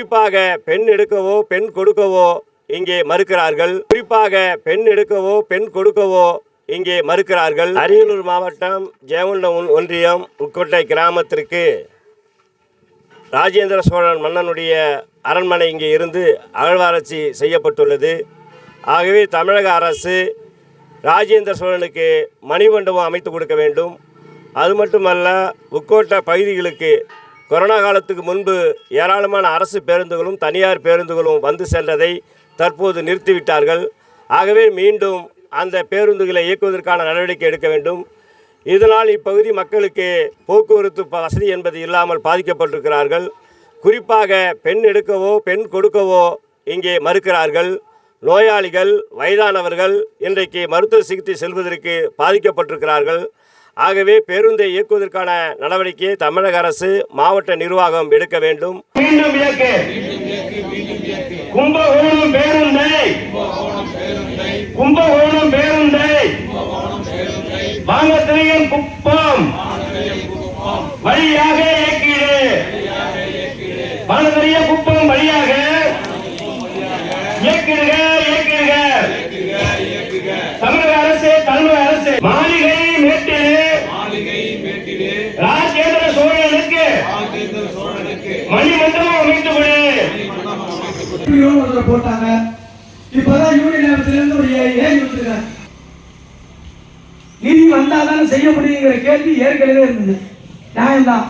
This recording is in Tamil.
குறிப்பாக பெண் எடுக்கவோ பெண் கொடுக்கவோ இங்கே மறுக்கிறார்கள். குறிப்பாக பெண் எடுக்கவோ பெண் கொடுக்கவோ இங்கே மறுக்கிறார்கள். அரியலூர் மாவட்டம் ஜெயங்கொண்டம் ஒன்றியம் உட்கோட்டை கிராமத்திற்கு ராஜேந்திர சோழன் மன்னனுடைய அரண்மனை இங்கே இருந்து அகழ்வாராய்ச்சி செய்யப்பட்டுள்ளது. ஆகவே தமிழக அரசு ராஜேந்திர சோழனுக்கு மணிமண்டபம் அமைத்து கொடுக்க வேண்டும். அது மட்டுமல்ல உக்கோட்டை பகுதிகளுக்கு கொரோனா காலத்துக்கு முன்பு ஏராளமான அரசு பேருந்துகளும் தனியார் பேருந்துகளும் வந்து சென்றதை தற்போது நிறுத்திவிட்டார்கள். ஆகவே மீண்டும் அந்த பேருந்துகளை இயக்குவதற்கான நடவடிக்கை எடுக்க வேண்டும். இதனால் இப்பகுதி மக்களுக்கு போக்குவரத்து வசதி என்பது இல்லாமல் பாதிக்கப்பட்டிருக்கிறார்கள். குறிப்பாக பெண் எடுக்கவோ பெண் கொடுக்கவோ இங்கே மறுக்கிறார்கள். நோயாளிகள் வயதானவர்கள் இன்றைக்கு மருத்துவ சிகிச்சை செல்வதற்கு பாதிக்கப்பட்டிருக்கிறார்கள். ஆகவே பேருந்தை இயக்குவதற்கான நடவடிக்கையை தமிழக அரசு மாவட்ட நிர்வாகம் எடுக்க வேண்டும். மீண்டும் இயக்கு. கும்பகோணம் பேருந்தை. கும்பகோணம் பேருந்தை. வாங்கத்திரையன் குப்பம். வழியாக இயக்கிடு. வாங்கத்திரைய குப்பம் வழியாக இயக்கிடுக மணிமண்டபம் அமைத்து கொடு. போட்டாங்க. இப்பதான் யூனியன் நேரத்துல இருந்து ஒரு ஏன் ஏறி வந்துருக்காங்க வந்தாதானே செய்ய முடியுங்கிற கேள்வி ஏற்கனவே இருந்தது. நியாயம்தான்.